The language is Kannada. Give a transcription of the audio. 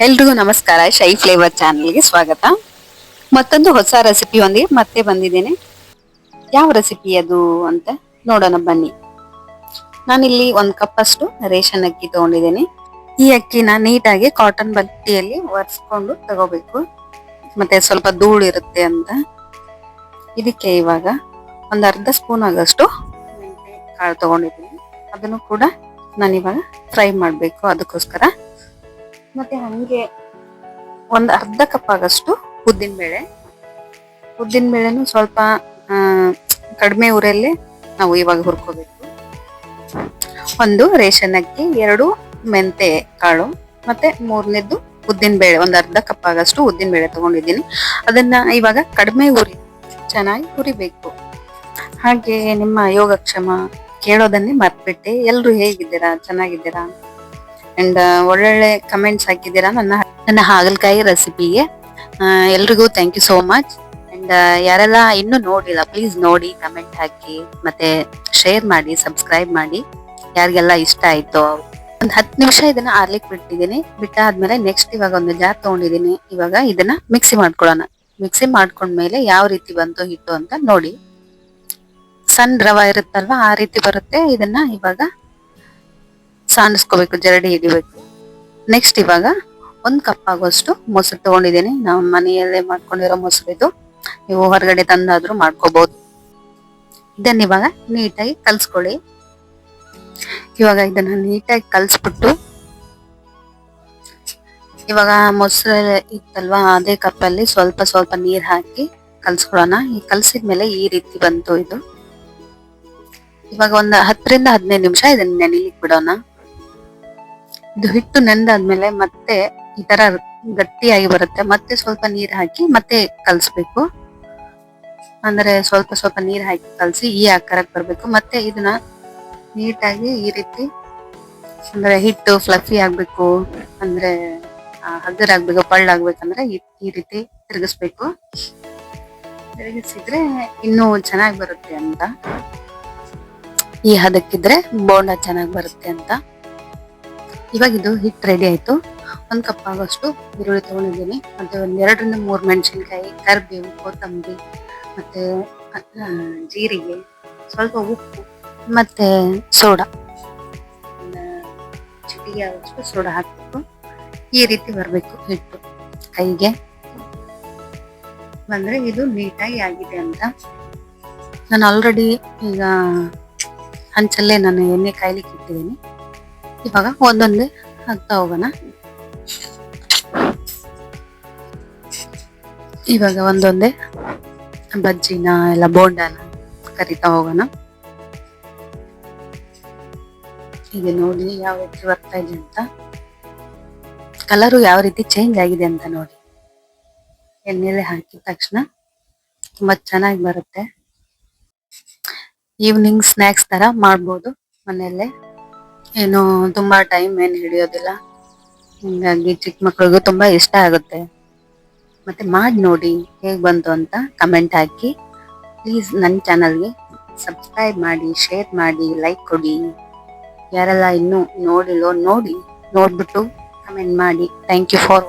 ಎಲ್ರಿಗೂ ನಮಸ್ಕಾರ. ಶೈ ಫ್ಲೇವರ್ ಚಾನಲ್ಗೆ ಸ್ವಾಗತ. ಮತ್ತೊಂದು ಹೊಸ ರೆಸಿಪಿ ಒಂದಿಗೆ ಮತ್ತೆ ಬಂದಿದ್ದೇನೆ. ಯಾವ ರೆಸಿಪಿ ಅದು ಅಂತ ನೋಡೋಣ ಬನ್ನಿ. ನಾನಿಲ್ಲಿ ಒಂದು ಕಪ್ ಅಷ್ಟು ರೇಷನ್ ಅಕ್ಕಿ ತಗೊಂಡಿದ್ದೇನೆ. ಈ ಅಕ್ಕಿನ ನೀಟಾಗಿ ಕಾಟನ್ ಬಟ್ಟೆಯಲ್ಲಿ ಒರೆಸ್ಕೊಂಡು ತಗೋಬೇಕು. ಮತ್ತೆ ಸ್ವಲ್ಪ ಧೂಳು ಇರುತ್ತೆ ಅಂತ. ಇದಕ್ಕೆ ಇವಾಗ ಒಂದು ಅರ್ಧ ಸ್ಪೂನ್ ಆಗಷ್ಟು ಕಾಳು ತಗೊಂಡಿದ್ದೀನಿ. ಅದನ್ನು ಕೂಡ ನಾನು ಇವಾಗ ಫ್ರೈ ಮಾಡಬೇಕು. ಅದಕ್ಕೋಸ್ಕರ ಮತ್ತೆ ಹಂಗೆ ಒಂದು ಅರ್ಧ ಕಪ್ ಆಗಷ್ಟು ಉದ್ದಿನ ಬೇಳೆ. ಉದ್ದಿನ ಬೇಳೆನು ಸ್ವಲ್ಪ ಕಡಿಮೆ ಉರಿಯಲ್ಲಿ ನಾವು ಇವಾಗ ಹುರ್ಕೋಬೇಕು. ಒಂದು ರೇಷನ್ ಅಕ್ಕಿ, ಎರಡು ಮೆಂತೆ ಕಾಳು, ಮತ್ತೆ ಮೂರನೇದ್ದು ಉದ್ದಿನ ಬೇಳೆ. ಒಂದು ಅರ್ಧ ಕಪ್ ಆಗಷ್ಟು ಉದ್ದಿನ ಬೇಳೆ ತಗೊಂಡಿದ್ದೀನಿ. ಅದನ್ನ ಇವಾಗ ಕಡಿಮೆ ಉರಿ ಚೆನ್ನಾಗಿ ಹುರಿಬೇಕು. ಹಾಗೆ ನಿಮ್ಮ ಯೋಗಕ್ಷಮ ಕೇಳೋದನ್ನೇ ಮರ್ತ್ಬಿಟ್ಟೆ. ಎಲ್ರು ಹೇಗಿದ್ದೀರಾ? ಚೆನ್ನಾಗಿದ್ದೀರಾ? ಅಂಡ್ ಒಳ್ಳೊಳ್ಳೆ ಕಮೆಂಟ್ಸ್ ಹಾಕಿದ್ದೀರಾ ನನ್ನ ನನ್ನ ಹಾಗಲಕಾಯಿ ರೆಸಿಪಿಗೆ ಎಲ್ರಿಗೂ thank you so much and ಯಾರೆಲ್ಲ ಇನ್ನೂ ನೋಡಿಲ್ಲ ಪ್ಲೀಸ್ ನೋಡಿ ಕಮೆಂಟ್ ಹಾಕಿ, ಮತ್ತೆ ಶೇರ್ ಮಾಡಿ ಸಬ್ಸ್ಕ್ರೈಬ್ ಮಾಡಿ. ಯಾರಿಗೆಲ್ಲ ಇಷ್ಟ ಆಯ್ತು ಒಂದ್ ಹತ್ತು ನಿಮಿಷ ಇದನ್ನ ಆರ್ಲಿಕ್ ಬಿಟ್ಟಿದ್ದೀನಿ. ಬಿಟ್ಟಾದ್ಮೇಲೆ ನೆಕ್ಸ್ಟ್ ಇವಾಗ ಒಂದು ಜಾರ್ ತಗೊಂಡಿದ್ದೀನಿ. ಇವಾಗ ಇದನ್ನ ಮಿಕ್ಸಿ ಮಾಡ್ಕೊಳ್ಳೋಣ. ಮಿಕ್ಸಿ ಮಾಡ್ಕೊಂಡ್ಮೇಲೆ ಯಾವ ರೀತಿ ಬಂತು ಹಿಟ್ಟು ಅಂತ ನೋಡಿ. ಸಣ್ಣ ರವ ಇರುತ್ತಲ್ವಾ, ಆ ರೀತಿ ಬರುತ್ತೆ. ಇದನ್ನ ಇವಾಗ ಸಾಣಿಸ್ಕೋಬೇಕು ಜರಡಿ ಹಿಡಿಬೇಕು. ನೆಕ್ಸ್ಟ್ ಇವಾಗ ಒಂದು ಕಪ್ ಆಗೋಷ್ಟು ಮೊಸರು ತಗೊಂಡಿದ್ದೀನಿ. ನಾವು ಮನೆಯಲ್ಲೇ ಮಾಡ್ಕೊಂಡಿರೋ ಮೊಸರು ಇದು. ನೀವು ಹೊರಗಡೆ ತಂದಾದ್ರೂ ಮಾಡ್ಕೋಬಹುದು ಇದನ್ನ ಇವಾಗ ನೀಟಾಗಿ ಕಲ್ಸ್ಕೊಳ್ಳಿ. ಇವಾಗ ಇದನ್ನ ನೀಟಾಗಿ ಕಲ್ಸ್ಬಿಟ್ಟು, ಇವಾಗ ಮೊಸರು ಇತ್ತಲ್ವಾ, ಅದೇ ಕಪ್ಪಲ್ಲಿ ಸ್ವಲ್ಪ ಸ್ವಲ್ಪ ನೀರು ಹಾಕಿ ಕಲ್ಸ್ಕೊಳ್ಳೋಣ. ಈ ಕಲ್ಸಿದ್ಮೇಲೆ ಈ ರೀತಿ ಬಂತು ಇದು. ಇವಾಗ ಒಂದು ಹತ್ತರಿಂದ ಹದಿನೈದು ನಿಮಿಷ ಇದನ್ನ ನೆನಿಲಿಕ್ ಬಿಡೋಣ. ಇದು ಹಿಟ್ಟು ನೆಂದಾದ್ಮೇಲೆ ಮತ್ತೆ ಈ ತರ ಗಟ್ಟಿಯಾಗಿ ಬರುತ್ತೆ. ಮತ್ತೆ ಸ್ವಲ್ಪ ನೀರ್ ಹಾಕಿ ಮತ್ತೆ ಕಲಸ್ಬೇಕು. ಅಂದ್ರೆ ಸ್ವಲ್ಪ ಸ್ವಲ್ಪ ನೀರ್ ಹಾಕಿ ಕಲಸಿ ಈ ಆಕಾರಕ್ಕೆ ಬರಬೇಕು. ಮತ್ತೆ ಇದನ್ನ ನೀಟಾಗಿ ಈ ರೀತಿ ಅಂದ್ರೆ ಹಿಟ್ಟು ಫ್ಲಫಿ ಆಗ್ಬೇಕು. ಅಂದ್ರೆ ಹಗ್ಗರ್ ಆಗ್ಬೇಕು, ಪಳ್ಳ ಆಗ್ಬೇಕಂದ್ರೆ ಈ ರೀತಿ ತಿರುಗಿಸ್ಬೇಕು. ತಿರುಗಿಸಿದ್ರೆ ಇನ್ನೂ ಚೆನ್ನಾಗಿ ಬರುತ್ತೆ ಅಂತ. ಈ ಹದಕ್ಕಿದ್ರೆ ಬೋಂಡ ಚೆನ್ನಾಗಿ ಬರುತ್ತೆ ಅಂತ. ಇವಾಗ ಇದು ಹಿಟ್ಟು ರೆಡಿ ಆಯಿತು. ಒಂದು ಕಪ್ ಆಗೋಷ್ಟು ಈರುಳ್ಳಿ ತೊಗೊಂಡಿದ್ದೀನಿ. ಮತ್ತು ಒಂದು ಎರಡರಿಂದ ಮೂರು ಮೆಣಸಿನ್ಕಾಯಿ, ಕರಿಬೇವು, ಕೊತ್ತಂಬರಿ, ಮತ್ತು ಜೀರಿಗೆ, ಸ್ವಲ್ಪ ಉಪ್ಪು, ಮತ್ತು ಸೋಡಾ. ಚಿಟಿಗೆ ಆಗೋಷ್ಟು ಸೋಡಾ ಹಾಕಬೇಕು ಈ ರೀತಿ ಬರಬೇಕು ಹಿಟ್ಟು ಕೈಗೆ. ಬಂದರೆ ಇದು ನೀಟಾಗಿ ಆಗಿದೆ ಅಂತ. ನಾನು ಆಲ್ರೆಡಿ ಈಗ ಹಂಚಲ್ಲೇ ನಾನು ಎಣ್ಣೆ ಕಾಯ್ಲಿಕ್ಕೆ ಇಟ್ಟಿದ್ದೀನಿ. ಇವಾಗ ಒಂದೊಂದೇ ಹಾಕ್ತಾ ಹೋಗೋಣ. ಇವಾಗ ಒಂದೊಂದೇ ಬಜ್ಜಿನ ಎಲ್ಲ ಬೋಂಡನ ಕರಿತಾ ಹೋಗೋಣ. ಹೀಗೆ ನೋಡಿ ಯಾವ ರೀತಿ ಬರ್ತಾ ಇದೆ ಅಂತ. ಕಲರು ಯಾವ ರೀತಿ ಚೇಂಜ್ ಆಗಿದೆ ಅಂತ ನೋಡಿ. ಎಣ್ಣೆಲೆ ಹಾಕಿದ ತಕ್ಷಣ ತುಂಬಾ ಚೆನ್ನಾಗಿ ಬರುತ್ತೆ. ಈವ್ನಿಂಗ್ ಸ್ನಾಕ್ಸ್ ತರ ಮಾಡ್ಬೋದು ಮನೆಯಲ್ಲೇ. ಏನು, ತುಂಬಾ ಟೈಮ್ ಏನು ಹಿಡಿಯೋದಿಲ್ಲ. ಹಿಂಗಾಗಿ ಚಿಕ್ಕ ಮಕ್ಕಳಿಗೂ ತುಂಬಾ ಇಷ್ಟ ಆಗುತ್ತೆ. ಮತ್ತೆ ಮಾಡಿ ನೋಡಿ ಹೇಗ್ ಬಂತು ಅಂತ ಕಮೆಂಟ್ ಹಾಕಿ. ಪ್ಲೀಸ್ ನನ್ನ ಚಾನಲ್ಗೆ ಸಬ್ಸ್ಕ್ರೈಬ್ ಮಾಡಿ ಶೇರ್ ಮಾಡಿ ಲೈಕ್ ಕೊಡಿ. ಯಾರೆಲ್ಲ ಇನ್ನೂ ನೋಡಿಲ್ಲೋ ನೋಡಿ ನೋಡ್ಬಿಟ್ಟು ಕಮೆಂಟ್ ಮಾಡಿ. Thank you for